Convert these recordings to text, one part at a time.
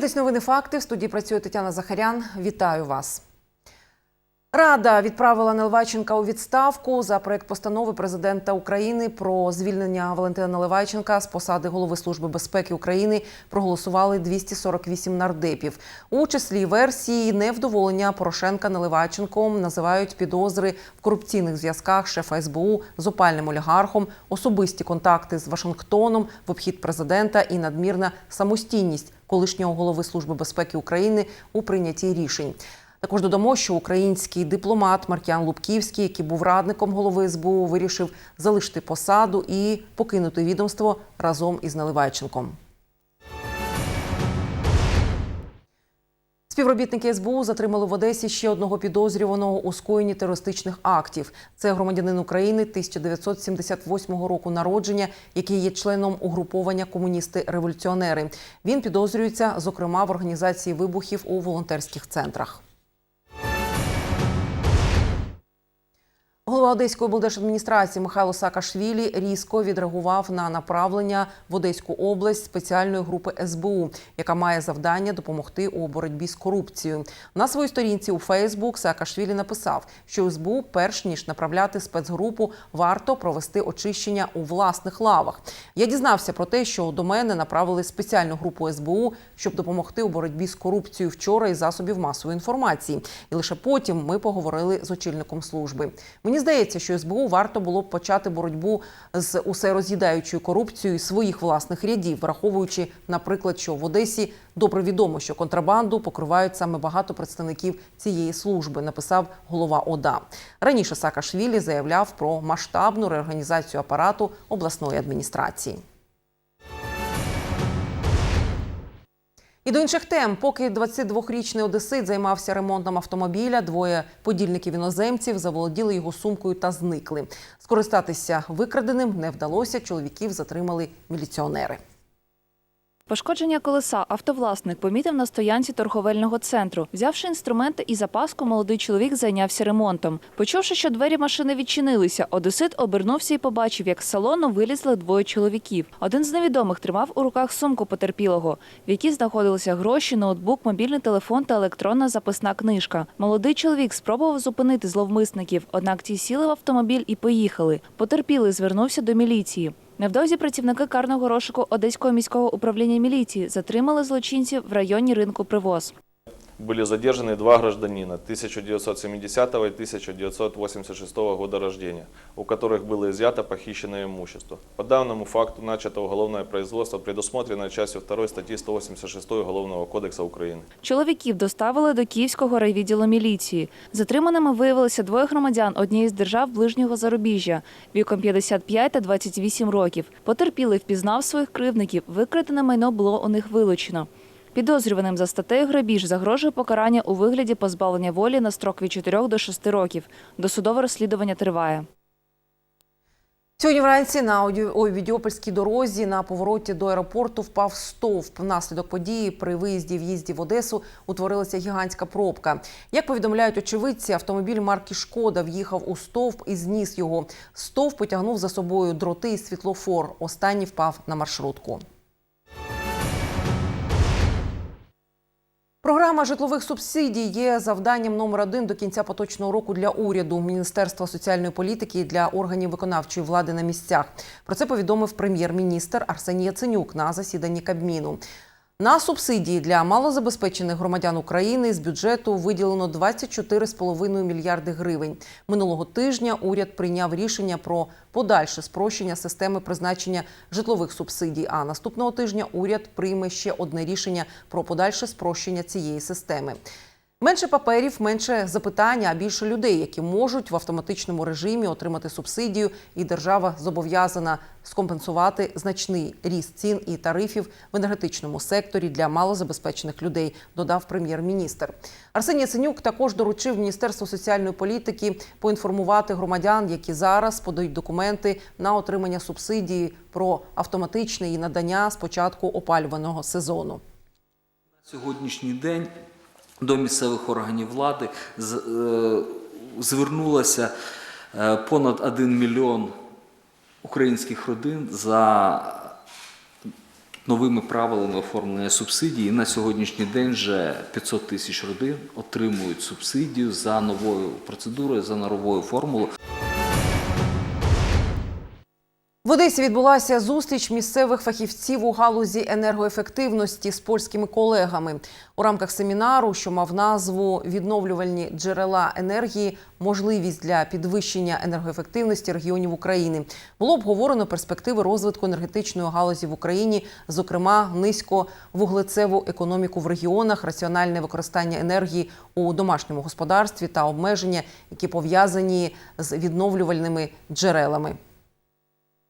Ви дивитесь новини факти. В студії працює Тетяна Захарян. Вітаю вас. Рада відправила Наливайченка у відставку за проект постанови президента України про звільнення Валентина Наливайченка з посади голови служби безпеки України. Проголосували 248 нардепів. У числі версії невдоволення Порошенка Наливайченком називають підозри в корупційних зв'язках шефа СБУ з опальним олігархом, особисті контакти з Вашингтоном в обхід президента і надмірна самостійність колишнього голови служби безпеки України у прийнятті рішень. Також додамо, що український дипломат Маркіан Лубківський, який був радником голови СБУ, вирішив залишити посаду і покинути відомство разом із Наливайченком. Співробітники СБУ затримали в Одесі ще одного підозрюваного у скоєнні терористичних актів. Це громадянин України 1978 року народження, який є членом угруповання комуністи-революціонери. Він підозрюється, зокрема, в організації вибухів у волонтерських центрах. Голова Одеської облдержадміністрації Михайло Саакашвілі різко відреагував на направлення в Одеську область спеціальної групи СБУ, яка має завдання допомогти у боротьбі з корупцією. На своїй сторінці у Фейсбук Саакашвілі написав, що СБУ, перш ніж направляти спецгрупу, варто провести очищення у власних лавах. Я дізнався про те, що до мене направили спеціальну групу СБУ, щоб допомогти у боротьбі з корупцією вчора із засобів масової інформації. І лише потім ми поговорили з очільником служби. Мені здається, що СБУ варто було б почати боротьбу з усе роз'їдаючою корупцією своїх власних рядів, враховуючи, наприклад, що в Одесі добре відомо, що контрабанду покривають саме багато представників цієї служби, написав голова ОДА. Раніше Саакашвілі заявляв про масштабну реорганізацію апарату обласної адміністрації. І до інших тем, поки 22-річний одесит займався ремонтом автомобіля, двоє подільників іноземців заволоділи його сумкою та зникли. Скористатися викраденим не вдалося. Чоловіків затримали міліціонери. Пошкодження колеса автовласник помітив на стоянці торговельного центру. Взявши інструменти і запаску, молодий чоловік зайнявся ремонтом. Почувши, що двері машини відчинилися, одесит обернувся і побачив, як з салону вилізли двоє чоловіків. Один з невідомих тримав у руках сумку потерпілого, в якій знаходилися гроші, ноутбук, мобільний телефон та електронна записна книжка. Молодий чоловік спробував зупинити зловмисників, однак ті сіли в автомобіль і поїхали. Потерпілий звернувся до міліції. Невдовзі працівники карного розшуку Одеського міського управління міліції затримали злочинців в районі ринку Привоз Были задержаны два гражданина 1970 и 1986 года рождения, у которых было изъято похищенное имущество. По данному факту начато уголовное производство, предусмотренное частью 2 статьи 186 Уголовного кодекса Украины. Чоловіків доставили до Київського райвідділу міліції. Затриманими виявилися двоє громадян однієї з держав ближнього зарубіжжя віком 55 та 28 років. Потерпілий впізнав своїх кривдників. Викрадене майно було у них вилучено. Підозрюваним за статтею грабіж загрожує покарання у вигляді позбавлення волі на строк від 4 до 6 років. Досудове розслідування триває. Сьогодні вранці на Овідіопольській дорозі на повороті до аеропорту впав стовп. Внаслідок події при виїзді в'їзді в Одесу утворилася гігантська пробка. Як повідомляють очевидці, автомобіль марки Шкода в'їхав у стовп і зніс його. Стовп потягнув за собою дроти і світлофор. Останній впав на маршрутку. Програма житлових субсидій є завданням номер один до кінця поточного року для уряду, Міністерства соціальної політики і для органів виконавчої влади на місцях. Про це повідомив прем'єр-міністр Арсеній Яценюк на засіданні Кабміну. На субсидії для малозабезпечених громадян України з бюджету виділено 24,5 мільярди гривень. Минулого тижня уряд прийняв рішення про подальше спрощення системи призначення житлових субсидій. А наступного тижня уряд прийме ще одне рішення про подальше спрощення цієї системи. Менше паперів, менше запитання, а більше людей, які можуть в автоматичному режимі отримати субсидію, і держава зобов'язана скомпенсувати значний ріст цін і тарифів в енергетичному секторі для малозабезпечених людей, додав прем'єр-міністр. Арсеній Яценюк також доручив Міністерству соціальної політики поінформувати громадян, які зараз подають документи на отримання субсидії про автоматичне її надання з початку опалюваного сезону. Сьогоднішній день до місцевих органів влади е, звернулося е, понад 1 мільйон українських родин за новими правилами оформлення субсидії. На сьогоднішній день вже 500 тисяч родин отримують субсидію за новою процедурою, за новою формулою. В Одесі відбулася зустріч місцевих фахівців у галузі енергоефективності з польськими колегами. У рамках семінару, що мав назву Відновлювальні джерела енергії, можливість для підвищення енергоефективності регіонів України, було обговорено перспективи розвитку енергетичної галузі в Україні, зокрема низьковуглецеву економіку в регіонах, раціональне використання енергії у домашньому господарстві та обмеження, які пов'язані з відновлювальними джерелами.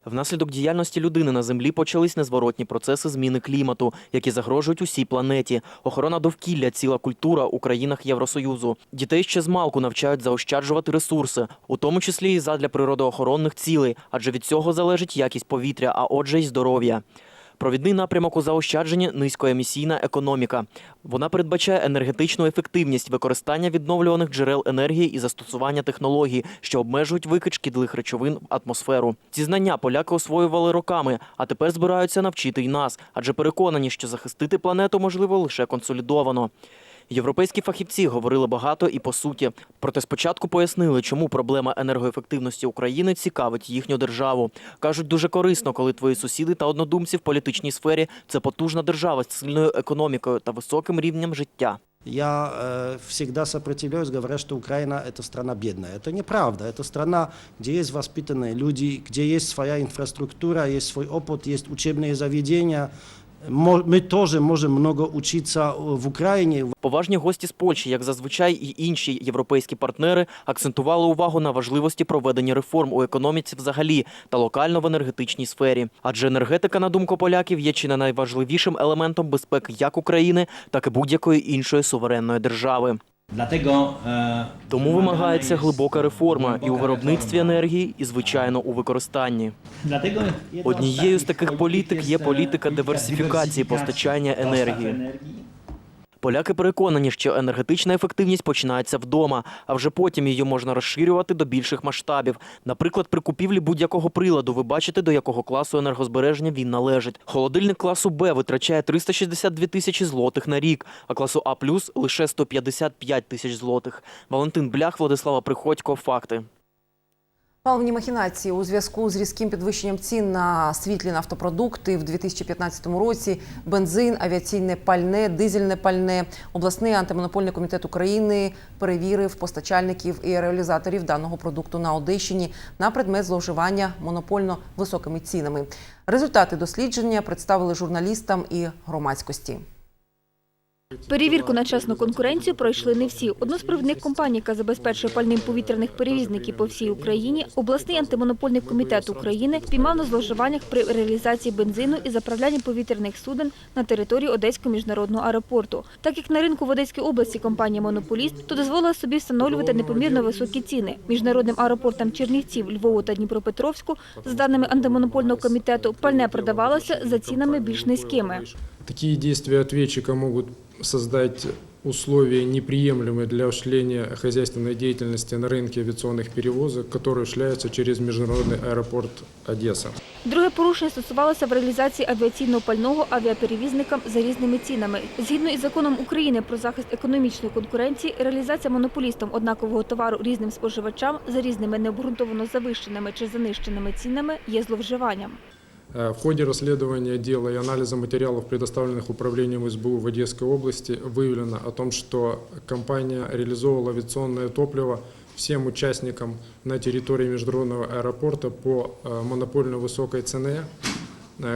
Внаслідок діяльності людини на землі почались незворотні процеси зміни клімату, які загрожують усій планеті. Охорона довкілля ціла культура у країнах Євросоюзу. Дітей ще з малку навчають заощаджувати ресурси, у тому числі і задля природоохоронних цілей, адже від цього залежить якість повітря, а отже, й здоров'я. Провідний напрямок у заощадженні низькоемісійна економіка. Вона передбачає енергетичну ефективність використання відновлюваних джерел енергії і застосування технологій, що обмежують викид шкідливих речовин в атмосферу. Ці знання поляки освоювали роками, а тепер збираються навчити й нас, адже переконані, що захистити планету можливо лише консолідовано. Європейські фахівці говорили багато і по суті. Проте спочатку пояснили, чому проблема енергоефективності України цікавить їхню державу. Кажуть, дуже корисно, коли твої сусіди та однодумці в політичній сфері це потужна держава з сильною економікою та високим рівнем життя. Я э, всегда сопротивляюсь, говоря, что Украина это страна бедная. Это неправда. Это страна, где есть воспитанные люди, где есть своя инфраструктура, есть свой опыт, есть учебные заведения. Мо- теж можемо можем много учиться э, в Україні. Поважні гості з Польщі, як зазвичай, і інші європейські партнери акцентували увагу на важливості проведення реформ у економіці взагалі та локально в енергетичній сфері. Адже енергетика, на думку поляків, є чи не найважливішим елементом безпеки як України, так і будь-якої іншої суверенної держави. E, Тому вимагається глибока реформа і у виробництві енергії, і звичайно у використанні. Однією з таких політик є політика диверсифікації постачання енергії енергії. Поляки переконані, що енергетична ефективність починається вдома, а вже потім її можна розширювати до більших масштабів. Наприклад, при купівлі будь-якого приладу ви бачите, до якого класу енергозбереження він належить. Холодильник класу Б витрачає 362 тисячі злотих на рік, а класу А лише 155 тисяч злотих. Валентин Блях, Владислава Приходько. Факти. Паливні махінації у зв'язку з різким підвищенням цін на світлі нафтопродукти в 2015 році. Бензин, авіаційне пальне, дизельне пальне. Обласний антимонопольний комітет України перевірив постачальників і реалізаторів даного продукту на Одещині на предмет зловживання монопольно високими цінами. Результати дослідження представили журналістам і громадськості. Перевірку на чесну конкуренцію пройшли не всі. Одну з провідних компаній, яка забезпечує пальним повітряних перевізників по всій Україні, обласний антимонопольний комітет України спіймав на зловживаннях при реалізації бензину і заправлянні повітряних суден на території Одеського міжнародного аеропорту. Так як на ринку в Одеській області компанія Монополіст, то дозволила собі встановлювати непомірно високі ціни. Міжнародним аеропортам Чернівців, Львову та Дніпропетровську, за даними антимонопольного комітету, пальне продавалося за цінами більш низькими. Такие действия ответчика могут создать условия, неприемлемые для осуществления хозяйственной деятельности на рынке авиационных перевозок, который осуществляется через международный аэропорт Одесса. Друге порушення стосувалося в реалізації авіаційного пального авіаперевізникам за різними цінами. Згідно із законом України про захист економічної конкуренції, реалізація монополістом однакового товару різним споживачам за різними необґрунтовано завищеними чи занищеними цінами є зловживанням. Э, В ходе расследования дела и анализа материалов, предоставленных управлением СБУ в Одесской области, выявлено о том, что компания реализовывала авиационное топливо всем участникам на территории международного аэропорта по э, монопольно высокой цене, э,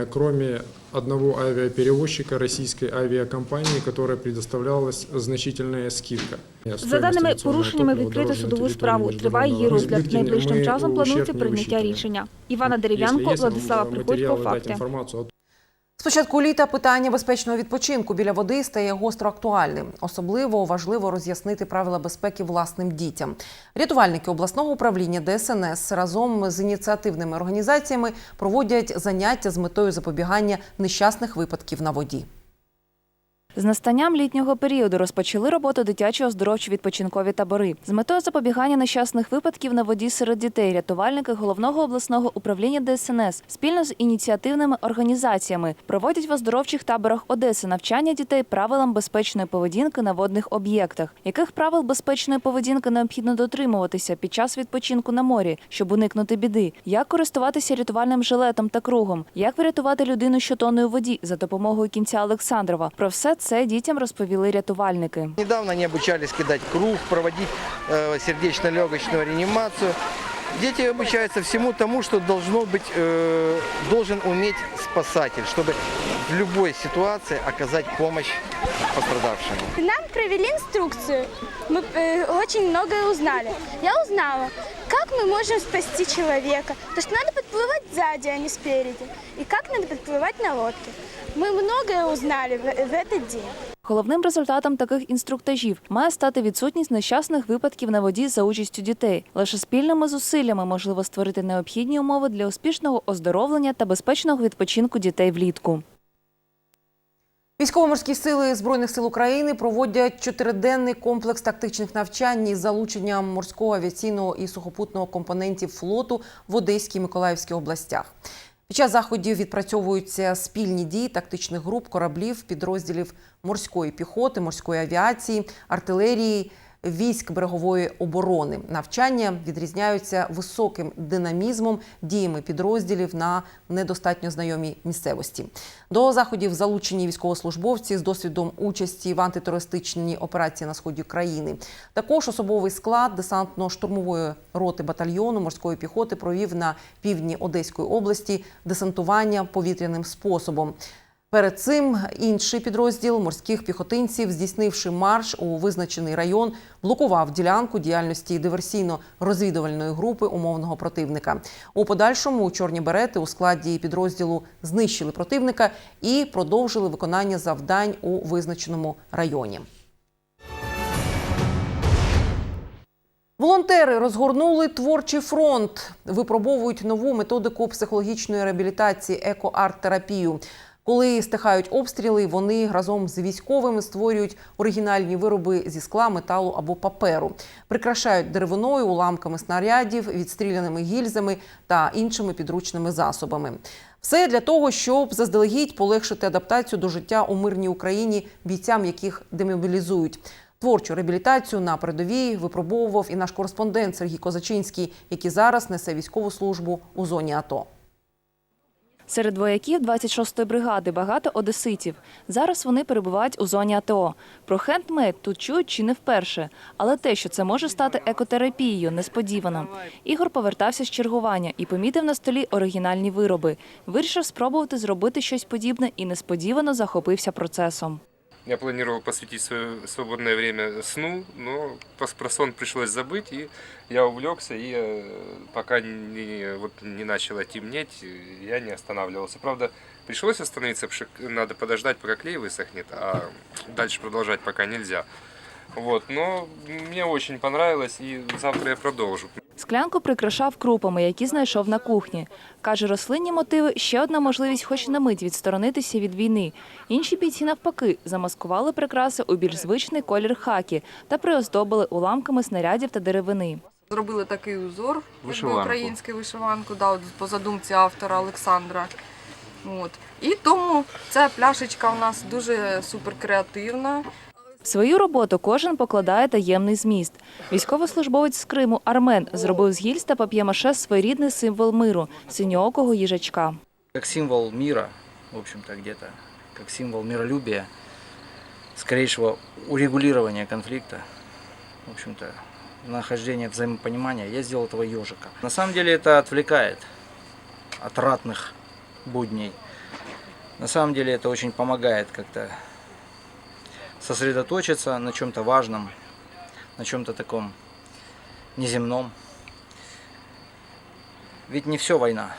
кроме одного авиаперевозчика российской авиакомпании, которой предоставлялась значительная скидка. За даними порушеннями відкрити судову справу. Триває її розгляд. Найближчим часом планується прийняття рішення. Івана Дерев'янко, Владислава Приходько. Факти. З початку літа питання безпечного відпочинку біля води стає гостро актуальним. Особливо важливо роз'яснити правила безпеки власним дітям. Рятувальники обласного управління ДСНС разом з ініціативними організаціями проводять заняття з метою запобігання нещасних випадків на воді. З настанням літнього періоду розпочали роботу дитячі оздоровчі відпочинкові табори. З метою запобігання нещасних випадків на воді серед дітей рятувальники головного обласного управління ДСНС спільно з ініціативними організаціями проводять в оздоровчих таборах Одеси навчання дітей правилам безпечної поведінки на водних об'єктах. Яких правил безпечної поведінки необхідно дотримуватися під час відпочинку на морі, щоб уникнути біди? Як користуватися рятувальним жилетом та кругом? Як врятувати людину, що тоне у воді за допомогою кінця Олександрова? Про все це дітям розповіли рятувальники. Недавно они обучались кидать круг, проводить э, сердечно-легочную реанимацию. Дети обучаются всему тому, что должно быть, э, должен уметь спасатель, чтобы в любой ситуации оказать помощь пострадавшему. Нам провели инструкцию. Мы э, очень многое узнали. Я узнала, как мы можем спасти человека. То, что надо подплывать сзади, а не спереди. И как надо подплывать на лодке. Мы многое узнали в, в этот день. Головним результатом таких інструктажів має стати відсутність нещасних випадків на воді за участю дітей. Лише спільними зусиллями можливо створити необхідні умови для успішного оздоровлення та безпечного відпочинку дітей влітку. Військово-морські сили Збройних сил України проводять чотириденний комплекс тактичних навчань із залученням морського авіаційного і сухопутного компонентів флоту в Одеській і Миколаївській областях. Під час заходів відпрацьовуються спільні дії тактичних груп кораблів, підрозділів морської піхоти, морської авіації, артилерії, військ берегової оборони. Навчання відрізняються високим динамізмом, діями підрозділів на недостатньо знайомій місцевості. До заходів залучені військовослужбовці з досвідом участі в антитерористичній операції на сході країни. Також особовий склад десантно-штурмової роти батальйону морської піхоти провів на півдні Одеської області десантування повітряним способом. Перед цим інший підрозділ морських піхотинців, здійснивши марш у визначений район, блокував ділянку діяльності диверсійно-розвідувальної групи умовного противника. У подальшому чорні берети у складі підрозділу знищили противника і продовжили виконання завдань у визначеному районі. Волонтери розгорнули творчий фронт, випробовують нову методику психологічної реабілітації еко-арт-терапію. Коли стихають обстріли, вони разом з військовими створюють оригінальні вироби зі скла, металу або паперу, прикрашають деревиною, уламками снарядів, відстріляними гільзами та іншими підручними засобами. Все для того, щоб заздалегідь полегшити адаптацію до життя у мирній Україні бійцям, яких демобілізують. Творчу реабілітацію на передовій випробовував і наш кореспондент Сергій Козачинський, який зараз несе військову службу у зоні АТО. Серед вояків 26-ї бригади багато одеситів. Зараз вони перебувають у зоні АТО. Про хендмейд тут чують чи не вперше. Але те, що це може стати екотерапією, несподівано. Ігор повертався з чергування і помітив на столі оригінальні вироби. Вирішив спробувати зробити щось подібне і несподівано захопився процесом. Я планировал посвятить свое свободное время сну, но про сон пришлось забыть, и я увлекся, и э, пока не, вот, не начало темнеть, я не останавливался. Правда, пришлось остановиться, надо подождать, пока клей высохнет, а дальше продолжать пока нельзя. Вот, но мне очень понравилось, и завтра я продолжу. Склянку прикрашав крупами, які знайшов на кухні. Каже, рослинні мотиви – ще одна можливість хоч на мить відсторонитися від війни. Інші бійці навпаки замаскували прикраси у більш звичний колір хакі та приоздобили уламками снарядів та деревини. Зробили такий узор, якби Вишиванку. українську вишиванку, да, от по задумці автора Олександра. От. І тому ця пляшечка у нас дуже суперкреативна. В свою роботу кожен покладає таємний зміст. Військовослужбовець з Криму Армен зробив з гільз та пап'ємаше своєрідний символ миру – синьоокого їжачка. Как символ мира, в общем-то, где-то, как символ миролюбия, скорейшего урегулирования конфликта, в общем-то, нахождения взаимопонимания, я сделал этого ежика. На самом деле это отвлекает от ратных будней. На самом деле это очень помогает как-то сосредоточиться на чем-то важном, на чем-то таком неземном. Ведь не все война.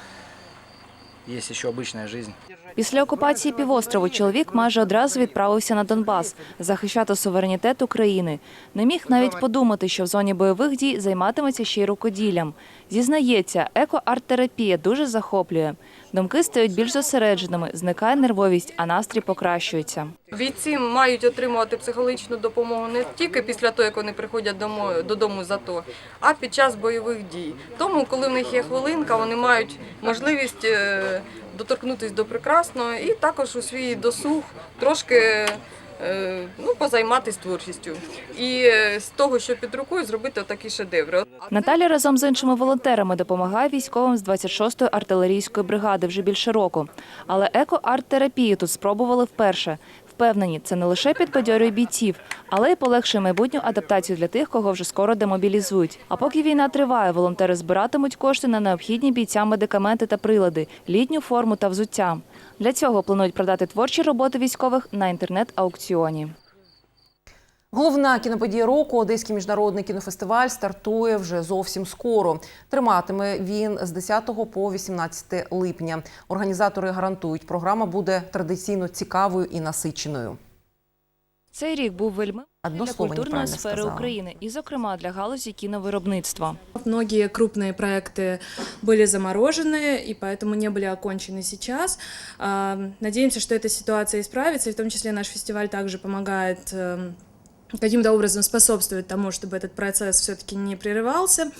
Есть еще обычная жизнь. Після окупації півострову чоловік майже одразу відправився на Донбас захищати суверенітет України. Не міг навіть подумати, що в зоні бойових дій займатиметься ще й рукоділлям. Зізнається, еко-арт-терапія дуже захоплює. Думки стають більш зосередженими, зникає нервовість, а настрій покращується. Бійці мають отримувати психологічну допомогу не тільки після того, як вони приходять додому з АТО, а під час бойових дій. Тому, коли в них є хвилинка, вони мають можливість е, доторкнутися до прекрасного і також у свій досуг трошки ну, позайматися творчістю. І е, з того, що під рукою, зробити такі шедеври. Наталя разом з іншими волонтерами допомагає військовим з 26-ї артилерійської бригади вже більше року. Але еко-арт-терапію тут спробували вперше. Впевнені, це не лише підбадьорює бійців, але й полегшує майбутню адаптацію для тих, кого вже скоро демобілізують. А поки війна триває, волонтери збиратимуть кошти на необхідні бійцям медикаменти та прилади, літню форму та взуття. Для цього планують продати творчі роботи військових на інтернет-аукціоні. Головна кіноподія року Одеський міжнародний кінофестиваль стартує вже зовсім скоро. Триматиме він з 10 по 18 липня. Організатори гарантують, програма буде традиційно цікавою і насиченою. Цей рік був вельми Одно для слово культурної неправильно сфери сказала. України, і, зокрема, для галузі кіновиробництва. Многие крупные проекты были заморожены и поэтому не были окончены сейчас. А, Надеемся, что эта ситуация исправится, и в том числе наш фестиваль также помогает эм, каким-то образом способствует тому, чтобы этот процесс все-таки не прерывался.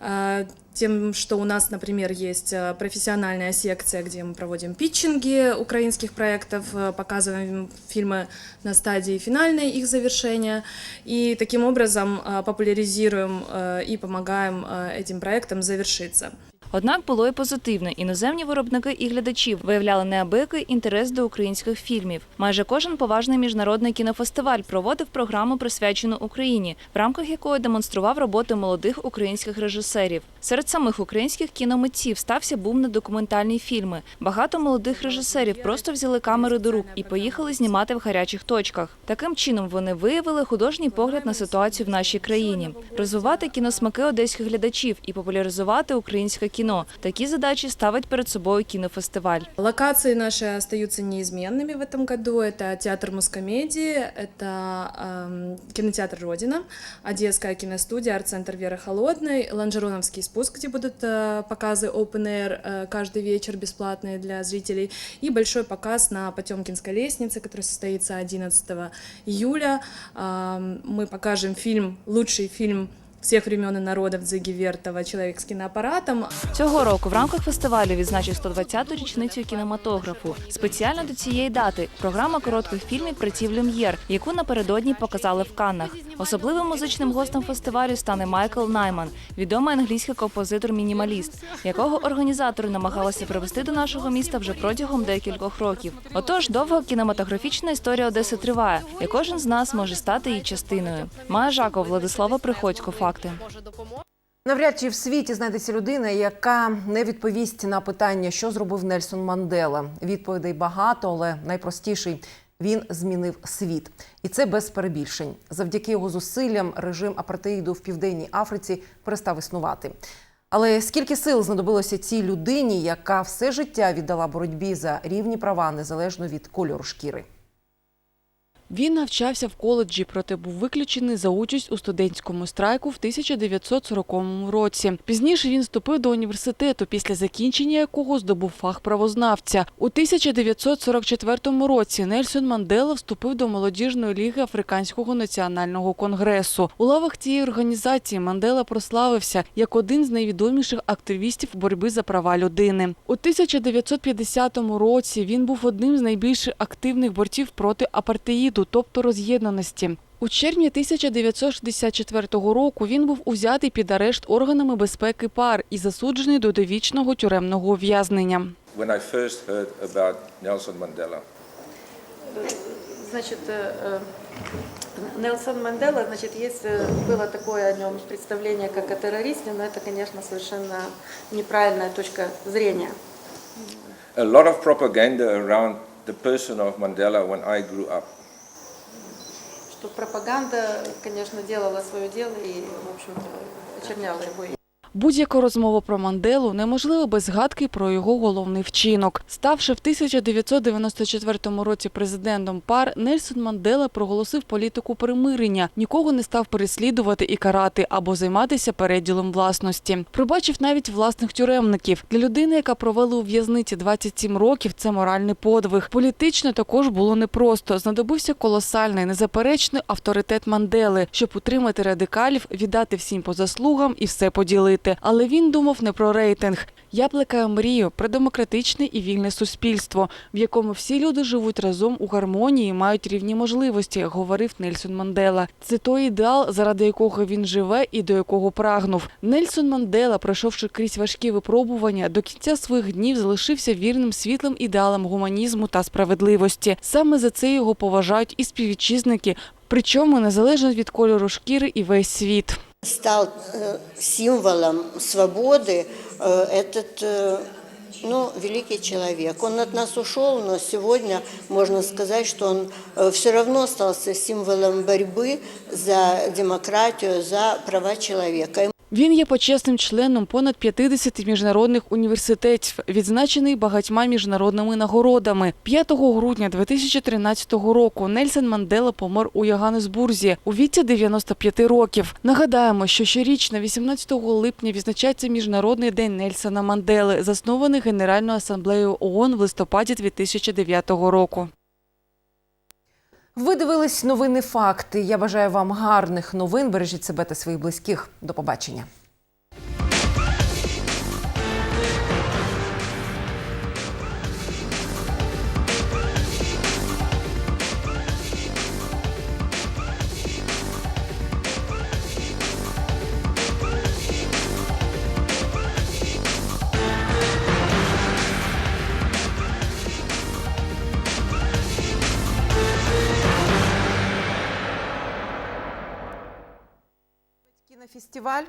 А, Тем, что у нас, например, есть э, профессиональная секция, где мы проводим питчинги украинских проектов, э, показываем фильмы на стадии финальной их завершения, и таким образом э, популяризируем э, и помогаем э, этим проектам завершиться. Однак було і позитивне. Іноземні виробники і глядачі виявляли неабиякий інтерес до українських фільмів. Майже кожен поважний міжнародний кінофестиваль проводив програму, присвячену Україні, в рамках якої демонстрував роботи молодих українських режисерів. Серед самих українських кіномитців стався бум на документальні фільми. Багато молодих режисерів просто взяли камери до рук і поїхали знімати в гарячих точках. Таким чином вони виявили художній погляд на ситуацію в нашій країні, розвивати кіносмаки одеських глядачів і популяризувати українське кіно. Такі задачі ставить перед собою кінофестиваль. Локации наши остаются неизменными в этом году. Это театр мускомедии, это эм, кинотеатр Родина, Одесская киностудия, арт-центр Веры Холодной, Ланжероновский спуск, где будут э, показы open air э, каждый вечер бесплатные для зрителей, и большой показ на Потемкинской лестнице, который состоится 11 июля. Эм, мы покажем фильм, лучший фильм всех времен и народов Дзиги Вертова «Человек с киноаппаратом». Цього року в рамках фестивалю відзначив 120-ту річницю кінематографу. Спеціально до цієї дати програма коротких фільмів «Притів Люм'єр», яку напередодні показали в Каннах. Особливим музичним гостем фестивалю стане Майкл Найман, відомий англійський композитор-мінімаліст, якого організатори намагалися привезти до нашого міста вже протягом декількох років. Отож, довга кінематографічна історія Одеси триває, і кожен з нас може стати її частиною. Майя Жаков, Владислава Приходько. Факти. Навряд чи в світі знайдеться людина, яка не відповість на питання, що зробив Нельсон Мандела. Відповідей багато, але найпростіший він змінив світ, і це без перебільшень. Завдяки його зусиллям режим апартеїду в південній Африці перестав існувати. Але скільки сил знадобилося цій людині, яка все життя віддала боротьбі за рівні права незалежно від кольору шкіри? Він навчався в коледжі, проте був виключений за участь у студентському страйку в 1940 році. Пізніше він вступив до університету, після закінчення якого здобув фах правознавця. У 1944 році Нельсон Мандела вступив до молодіжної ліги Африканського національного конгресу. У лавах цієї організації Мандела прославився як один з найвідоміших активістів боротьби за права людини. У 1950 році він був одним з найбільш активних борців проти апартеїду, тобто роз'єднаності. У червні 1964 року він був узятий під арешт органами безпеки ПАР і засуджений до довічного тюремного ув'язнення. when I first heard about Nelson Mandela. Значит, э, э, Нелсон Мандела, значит, есть, э, было такое о нем представление, как о террористе, но это, конечно, совершенно неправильная точка зрения. A lot of propaganda around the person of Mandela when I grew up. Что пропаганда, конечно, делала свое дело и, в общем-то, очерняла его. Будь-яка розмова про Манделу неможлива без згадки про його головний вчинок. Ставши в 1994 році президентом ПАР, Нельсон Мандела проголосив політику примирення, нікого не став переслідувати і карати або займатися переділом власності. Пробачив навіть власних тюремників. Для людини, яка провела у в'язниці 27 років, це моральний подвиг. Політично також було непросто. Знадобився колосальний, незаперечний авторитет Мандели, щоб утримати радикалів, віддати всім по заслугам і все поділити. Але він думав не про рейтинг. Я плекаю мрію про демократичне і вільне суспільство, в якому всі люди живуть разом у гармонії, мають рівні можливості, говорив Нельсон Мандела. Це той ідеал, заради якого він живе і до якого прагнув. Нельсон Мандела, пройшовши крізь важкі випробування, до кінця своїх днів залишився вірним світлим ідеалам гуманізму та справедливості. Саме за це його поважають і співвітчизники, причому незалежно від кольору шкіри і весь світ стал э, символом свободы э, этот э, ну, великий человек. Он от нас ушел, но сегодня можно сказать, что он все равно остался символом борьбы за демократию, за права человека. Він є почесним членом понад 50 міжнародних університетів, відзначений багатьма міжнародними нагородами. 5 грудня 2013 року Нельсон Мандела помер у Йоганнесбурзі у віці 95 років. Нагадаємо, що щорічно 18 липня відзначається Міжнародний день Нельсона Мандели, заснований Генеральною асамблеєю ООН в листопаді 2009 року. Ви дивились новини факти. Я бажаю вам гарних новин. Бережіть себе та своїх близьких. До побачення. Кінофестиваль